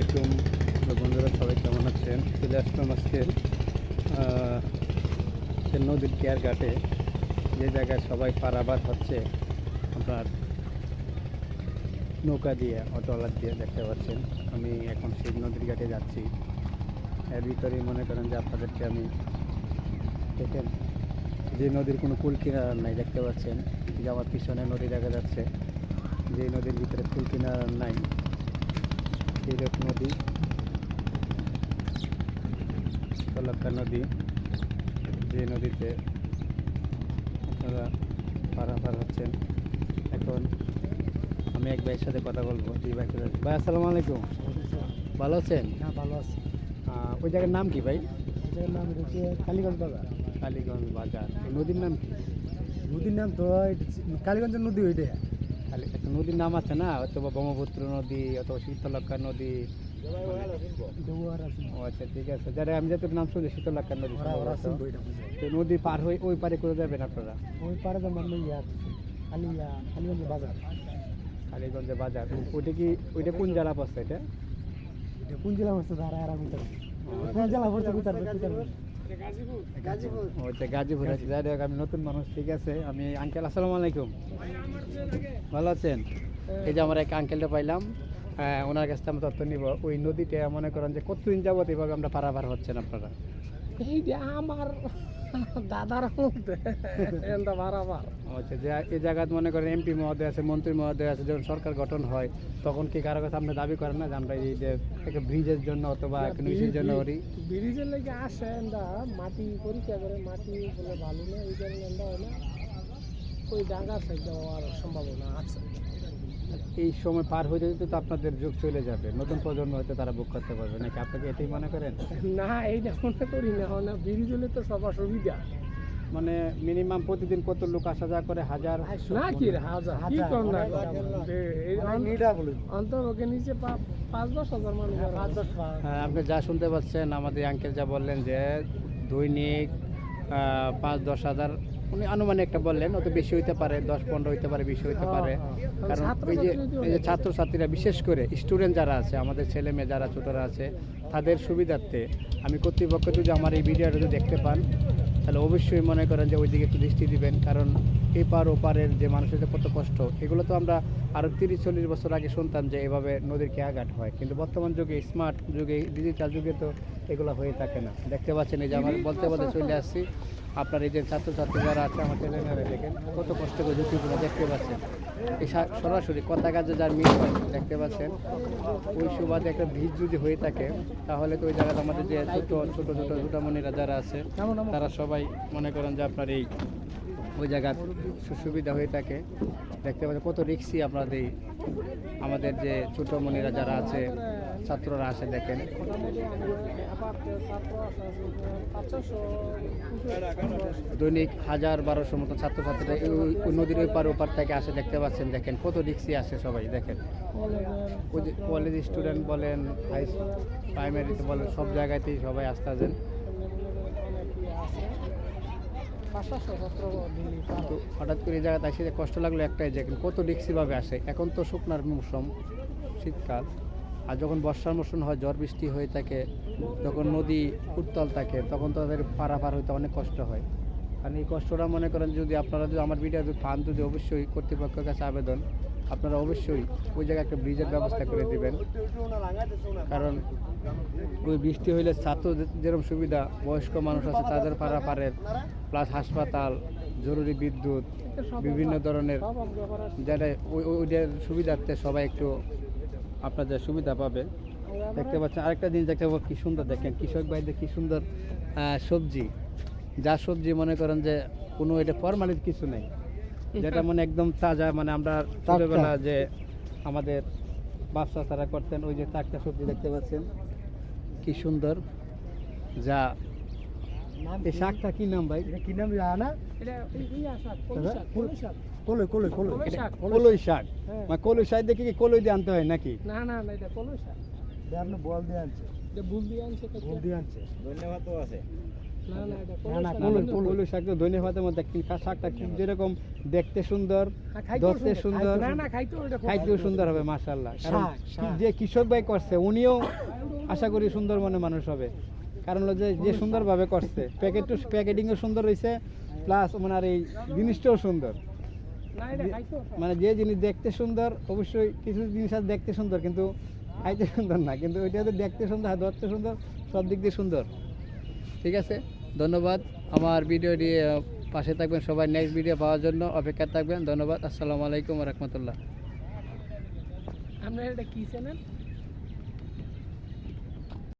আলাইকুম। বন্ধুরা, সবাই কেমন আছেন? চলে আসলাম আজকে নদীর কেয়ার ঘাটে। যে জায়গায় সবাই পারাবার হচ্ছে আপনার নৌকা দিয়ে অটোওয়ালা দিয়ে দেখতে পাচ্ছেন। আমি এখন সেই নদীর ঘাটে যাচ্ছি। এর ভিতরেই মনে করেন যে আপনাদেরকে আমি দেখেন, যে নদীর কোনো কুল কিনারা নাই, দেখতে পাচ্ছেন। যে আমার পিছনে নদী দেখা যাচ্ছে, যে নদীর ভিতরে কুল কিনারা নাই। সিলেট নদী। কলক্কা নদী। যে নদীতে আপনারা পারাপার হচ্ছেন। এখন আমি এক ভাইয়ের সাথে কথা বলব জি ভাই ভাই আসসালামু আলাইকুম। ভালো আছেন? হ্যাঁ ভালো আছে। ওই জায়গার নাম কি ভাই? এটার নাম হচ্ছে কালীগঞ্জ বাজার। কালীগঞ্জ বাজার। নদীর নাম কি? নদীর নাম তো কালীগঞ্জের নদী ওইটা খালি একটা নদীর নাম আছে না? অথবা ব্রহ্মপুত্র নদী অথবা শীতলক্ষা নদী। ও আচ্ছা ঠিক আছে। যারা আমি যত নাম শুনছি শীতলক্ষা নদী তো নদী পার হয়ে ওই পারে করে যাবেন আপনারা? ওই পারে কালীগঞ্জ বাজার। কালীগঞ্জে বাজার। ওইটা কি ওইটা কোন জেলা পড়ছে এটা? কোন জেলা পড়ছে? তারা আর আমি জেলা পড়ছে? গাজীপুর। আচ্ছা গাজীপুর। আছে যাই হোক আমি নতুন মানুষ ঠিক আছে। আমি আঙ্কেল আসসালামু আলাইকুম। ভালো আছেন? এই যে আমার এক আঙ্কেলটা পাইলাম ওনার কাছ থেকে আমি তথ্য নিব। ওই নদীটা মনে করেন যে কতদিন যাবত এইভাবে আমরা পারাপার হচ্ছেন আপনারা? এইটা আমার দাদার বারাবার। আচ্ছা যে এই জায়গায় মনে করেন এমপি মহোদয় আছে মন্ত্রী মহোদয় আছে যখন সরকার গঠন হয় তখন কি কারও কাছে আপনি দাবি করেন না যে আমরা এই যে একটা ব্রিজের জন্য অথবা একটা নিউজের জন্য করি? ব্রিজের লেগে আসে এন্দা মাটি পরীক্ষা করে মাটি বলে ভালো না এই হয় না। ওই ডাঙ্গা সাইড যাওয়ার সম্ভাবনা আছে। এই সময় পার হয়ে যেতে তো আপনাদের যুগ চলে যাবে। নতুন প্রজন্ম হয়তো তারা বুক করতে পারবে। নাকি আপনাকে এটাই মনে করেন? না এইটা মনে করি না। না ব্রিজ হলে তো সবার সুবিধা মানে মিনিমাম প্রতিদিন কত লোক আসা যাওয়া করে? হাজার? না কি হাজার? কি কম না অন্তর ওকে নিচে পাঁচ দশ হাজার মানুষ পাঁচ দশ হ্যাঁ, আপনি যা শুনতে পাচ্ছেন আমাদের আঙ্কেল যা বললেন যে দৈনিক পাঁচ দশ হাজার উনি আনুমানিক একটা বললেন অত বেশি হইতে পারে দশ পনেরো হইতে পারে বেশি হইতে হ্যাঁ, পারে। হ্যাঁ। কারণ ওই যে এই যে ছাত্রছাত্রীরা বিশেষ করে স্টুডেন্ট যারা আছে আমাদের ছেলে মেয়ে যারা ছোটরা আছে তাদের সুবিধার্থে আমি কর্তৃপক্ষ যদি আমার এই ভিডিওটা যদি দেখতে পান তাহলে অবশ্যই মনে করেন যে ওইদিকে একটু দৃষ্টি দিবেন। কারণ এপার ওপারের যে মানুষের যে কত কষ্ট এগুলো তো আমরা আরও তিরিশ চল্লিশ বছর আগে শুনতাম যে এভাবে নদীর কে কেয়াঘাট হয়। কিন্তু বর্তমান যুগে স্মার্ট যুগে ডিজিটাল যুগে তো এগুলো হয়ে থাকে না। দেখতে পাচ্ছেন এই যে আমার বলতে বলতে চলে আসছি। আপনার এই যে ছাত্রছাত্রী যারা আছে আমার ছেলেমেয়েরা দেখেন কত কষ্ট করে ঝুঁকিগুলো দেখতে পাচ্ছেন। এই সরাসরি কথা কাজে যার মিল হয় দেখতে পাচ্ছেন। ওই সুবাদে একটা ভিড় যদি হয়ে থাকে তাহলে তো ওই জায়গাতে আমাদের যে ছোটো ছোটো ছোটো দুটামণিরা যারা আছে তারা সবাই মনে করেন যে আপনার এই ওই জায়গার সুবিধা হয়ে থাকে। দেখতে পাচ্ছেন কত রিক্সি আপনাদের এই আমাদের যে ছোট মনিরা যারা আছে ছাত্ররা আসে দেখেন। দৈনিক হাজার বারোশো মতো ছাত্রছাত্রীরা নদীর ওই পার ওপার থেকে আসে, দেখতে পাচ্ছেন, দেখেন, কত রিক্সি আসে সবাই, দেখেন। কলেজ স্টুডেন্ট বলেন হাই প্রাইমারিতে বলেন, সব জায়গাতেই সবাই আসতে আসেন। হঠাৎ করে এই জায়গাতে যে কষ্ট লাগল একটাই যে, কত রিক্সিভাবে আসে। এখন তো শুকনার মৌসুম, শীতকাল। আর যখন বর্ষার মৌসুম হয় ঝড় বৃষ্টি হয়ে থাকে যখন নদী উত্তাল থাকে তখন তাদের পারাপার হইতে অনেক কষ্ট হয়। কারণ এই কষ্টটা মনে করেন যদি আপনারা যদি আমার ভিডিও পান যদি অবশ্যই কর্তৃপক্ষের কাছে আবেদন আপনারা অবশ্যই ওই জায়গায় একটা ব্রিজের ব্যবস্থা করে দিবেন। কারণ ওই বৃষ্টি হইলে ছাত্র যেরকম সুবিধা বয়স্ক মানুষ আছে তাদের পারাপারের প্লাস হাসপাতাল জরুরি বিদ্যুৎ বিভিন্ন ধরনের যারা ওই ওই- ওইটার সুবিধার্থে সবাই একটু আপনাদের সুবিধা পাবে। দেখতে পাচ্ছেন আরেকটা জিনিস দেখতে পাবো কি সুন্দর দেখেন কৃষক ভাইদের কি সুন্দর আহ, সবজি। যা সবজি মনে করেন যে কোনো এটা ফরমালিটি কিছু নেই। যেটা মানে একদম তাজা মানে আমরা ছোটবেলা যে আমাদের বাচ্চা তারা করতেন ওই যে চারটা সবজি দেখতে পাচ্ছেন কি সুন্দর। যা এই শাকটা কি নাম ভাই? এটা কি নাম জানা? এটা শাক। কলই শাক কলই। শাক কলই কলই শাক। মানে কলই শাক দেখে কি কলই দিয়ে আনতে হয় নাকি? না না না এটা কলই শাক। আপনি বল দিয়ে আনছে এটা বুল দিয়ে আনছে বল দিয়ে আনছে। না না না এটা না, না, কলই শাক। কলই, কলই। কলু শাক তো শাকটা খুব যেরকম দেখতে সুন্দর হ্যাঁ, ধরতে সুন্দর। না না খাইতেও সুন্দর। হবে মাশাল্লাহ কারণ। যে কৃষক ভাই করছে উনিও আশা করি সুন্দর মনে মানুষ হবে। কারণ হলো যে যে সুন্দরভাবে করছে প্যাকেট প্যাকেটিংও সুন্দর হয়েছে প্লাস ওনার এই জিনিসটাও সুন্দর। মানে যে জিনিস দেখতে সুন্দর, অবশ্যই কিছু জিনিস আছে দেখতে সুন্দর, কিন্তু খাইতে সুন্দর না। কিন্তু ওইটা তো দেখতে সুন্দর আর ধরতে সুন্দর, সব দিক দিয়ে সুন্দর। ঠিক আছে? ধন্যবাদ। আমার ভিডিওটি পাশে থাকবেন সবাই। নেক্সট ভিডিও পাওয়ার জন্য অপেক্ষা থাকবেন। ধন্যবাদ। আসসালামু আলাইকুম রহমতুল্লাহ। আপনার এটা কী চ্যানেল